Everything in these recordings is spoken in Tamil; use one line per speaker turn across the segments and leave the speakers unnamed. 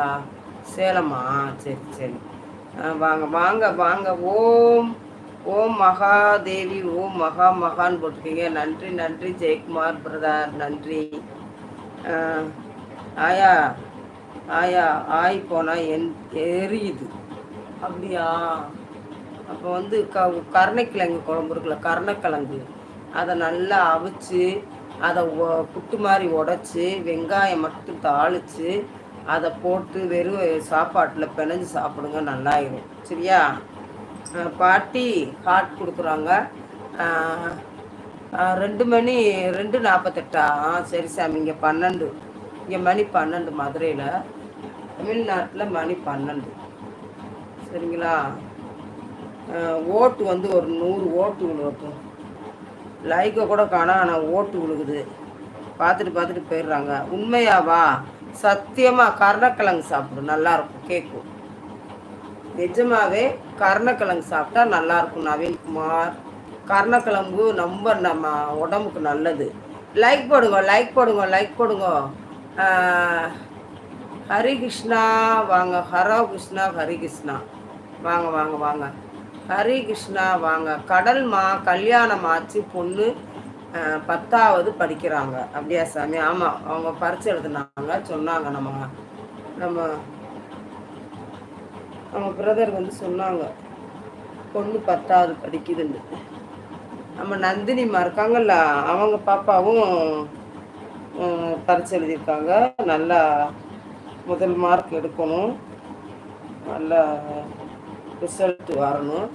சேலங்களா சேலமா? சரி சரி. வாங்க வாங்க வாங்க. ஓம் ஓம் மகாதேவி ஓம் மகா மகான் போட்டிருக்கீங்க. நன்றி நன்றி ஜெயக்குமார் பிரதார். நன்றி. ஆயா ஆயா ஆய் போனால் என் எரியுது. அப்படியா? அப்போ வந்து க கருணைக்கிழங்கு குழம்பு இருக்குல்ல கருணைக்கிழங்கு. அதை நல்லா அவிச்சு அதை புட்டு மாதிரி உடச்சி வெங்காயம் மட்டும் தாளித்து அதை போட்டு வெறும் சாப்பாட்டில் பிணைஞ்சு சாப்பிடுங்க நல்லாயிரும். சரியா? பாட்டி ஹாட் கொடுக்குறாங்க. ரெண்டு மணி ரெண்டு நாற்பத்தெட்டா சரி சாமி இங்கே பன்னெண்டு. இங்கே மணி பன்னெண்டு மதுரையில். தமிழ்நாட்டில் மணி பன்னெண்டு. சரிங்களா? ஓட்டு வந்து ஒரு நூறு ஓட்டு விழுவட்டும் லைக்கை கூட காணோம் ஆனால் ஓட்டு விழுகுது. பார்த்துட்டு பார்த்துட்டு போயிடுறாங்க. உண்மையாவா? சத்தியமாக கருணக்கிழங்கு சாப்பிடும் நல்லாயிருக்கும் கேட்கும் நிஜமாகவே கருணக்கிழங்கு சாப்பிட்டா நல்லாயிருக்கும் நவீன்குமார் கருணக்கிழங்கு ரொம்ப நம்ம உடம்புக்கு நல்லது. லைக் போடுங்க லைக் போடுங்க லைக் போடுங்க. ஹரிகிருஷ்ணா வாங்க ஹரோ கிருஷ்ணா ஹரிகிருஷ்ணா. வாங்க வாங்க வாங்க. ஹரி கிருஷ்ணா வாங்க கடல்மா கல்யாணம் ஆச்சு பொண்ணு. பத்தாவது படிக்கிறாங்க. அப்படியா சாமி? ஆமாம் அவங்க பரிச்சு எழுதுனாங்க. சொன்னாங்க நம்ம நம்ம நம்ம பிரதர் வந்து சொன்னாங்க பொண்ணு பத்தாவது படிக்குதுன்னு. நம்ம நந்தினிமா இருக்காங்கல்ல அவங்க பாப்பாவும் பரிச்சு எழுதியிருக்காங்க. நல்லா முதல் மார்க் எடுக்கணும். நல்லா ரிசல்ட் வரணும்.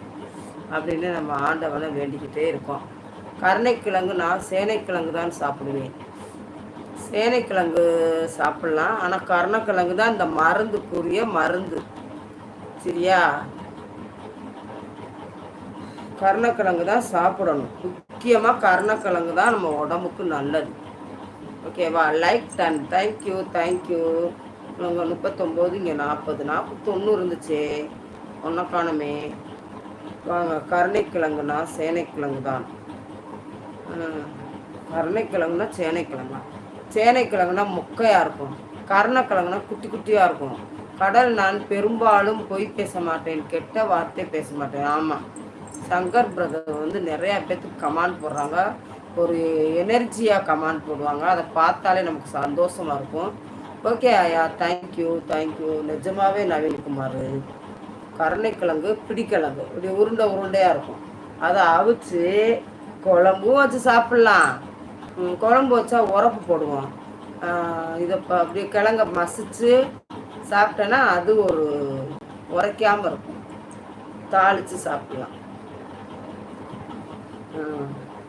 அப்படின்னு நம்ம ஆண்டவனை வேண்டிக்கிட்டே இருக்கோம். கருணைக்கிழங்கு நான் சேனைக்கிழங்கு தான் சாப்பிடுவேன். சேனைக்கிழங்கு சாப்பிட்லாம். ஆனால் கருணைக்கிழங்கு தான் இந்த மருந்துக்குரிய மருந்து. சரியா? கருணக்கிழங்கு தான் சாப்பிடணும். முக்கியமாக கருணக்கிழங்கு தான் நம்ம உடம்புக்கு நல்லது. ஓகேவா? லைக் டன் தேங்க்யூ தேங்க்யூ உங்கள் முப்பத்தொம்போது இங்கே நாற்பது. நாற்பத்தொன்று இருந்துச்சே. ஒன்றை காணுமே வாங்க கருணைக்கிழங்குனா சேனைக்கிழங்கு தான் கருணைக்கிழங்குனா சேனைக்கிழங்கா சேனைக்கிழங்குனா முக்கையாக இருக்கும். கருணக்கிழங்குனா குட்டி குட்டியாக இருக்கும். கடல் நான் பெரும்பாலும் பொய் பேச மாட்டேன். கெட்ட வார்த்தை பேச மாட்டேன். ஆமாம் சங்கர் பிரதர் வந்து நிறையா பேர்த்துக்கு கமாண்ட் போடுறாங்க. ஒரு எனர்ஜியாக கமாண்ட் போடுவாங்க. அதை பார்த்தாலே நமக்கு சந்தோஷமாக இருக்கும். ஓகே ஐயா. தேங்க்யூ தேங்க்யூ நிஜமாவே நவீன்குமார் கருணைக்கிழங்கு பிடிக்கிழங்கு. இப்படி உருண்டை உருண்டையாக இருக்கும். அதை அவிச்சு குழம்பும் வச்சு சாப்பிட்லாம். குழம்பு வச்சா உரப்பு போடுவோம். இதை அப்படியே கிழங்க மசிச்சு சாப்பிட்டேன்னா அது ஒரு உரைக்காமல் இருக்கும். தாளித்து சாப்பிட்லாம்.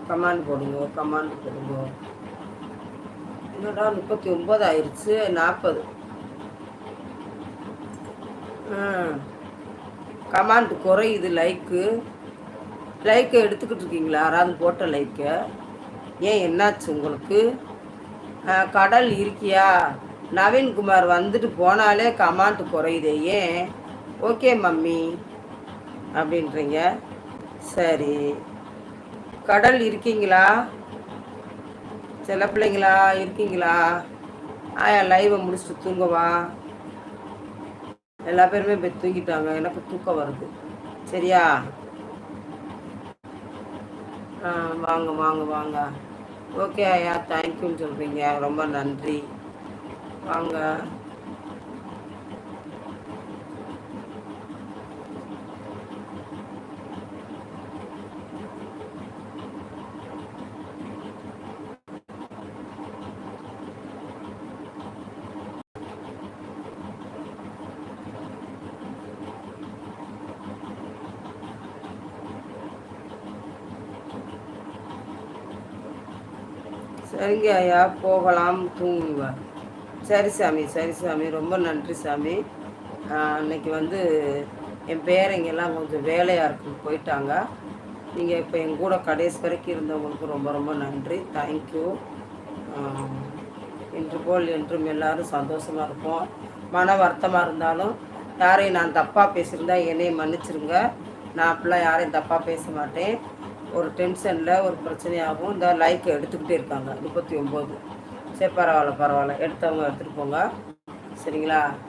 கமாண்ட் போடுங்க கமாண்ட் போடுங்க. என்னடா முப்பத்தி ஒம்பது ஆயிடுச்சு நாற்பது கமாண்ட் குறையுது லைக்கு. லைக்கை எடுத்துக்கிட்டு இருக்கீங்களா? யாராவது போட்ட லைக்கை ஏன் என்னாச்சு உங்களுக்கு? கடல் இருக்கியா? நவீன்குமார் வந்துட்டு போனாலே கமாண்ட் குறையுதே ஏன்? Okay mummy. அப்படின்றீங்க. சரி. கடல் இருக்கீங்களா? சில பிள்ளைங்களா இருக்கீங்களா? ஆயா லைவை முடிச்சுட்டு தூங்கவா? எல்லா பேருமே போய் தூங்கிட்டாங்க. எனக்கு தூக்கம் வருது. சரியா? வாங்க வாங்க வாங்க. ஓகே ஐயா தேங்க்யூன்னு சொல்கிறீங்க ரொம்ப நன்றி. வாங்க. சரிங்க ஐயா போகலாம் தூங்குவார். சரி சாமி சரி சாமி ரொம்ப நன்றி சாமி. அன்னைக்கு வந்து என் பேரங்கெல்லாம் கொஞ்சம் வேலையாக இருக்கு போயிட்டாங்க. நீங்கள் இப்போ என் கூட கடைசி வரைக்கும் இருந்தவங்களுக்கு ரொம்ப ரொம்ப நன்றி. தேங்க்யூ இன்று போல் என்றும் எல்லோரும் சந்தோஷமாக இருப்போம். மன வருத்தமாக இருந்தாலும் யாரையும் நான் தப்பாக பேசியிருந்தா என்னையும் மன்னிச்சிருங்க. நான் அப்படிலாம் யாரையும் தப்பாக பேச மாட்டேன். ஒரு டென்ஷனில் ஒரு பிரச்சனையாகவும் இந்த லைக்கை எடுத்துக்கிட்டே இருக்காங்க. முப்பத்தி ஒம்பது. சரி பரவாயில்ல பரவாயில்ல. எடுத்தவங்க எடுத்துகிட்டு போங்க. சரிங்களா?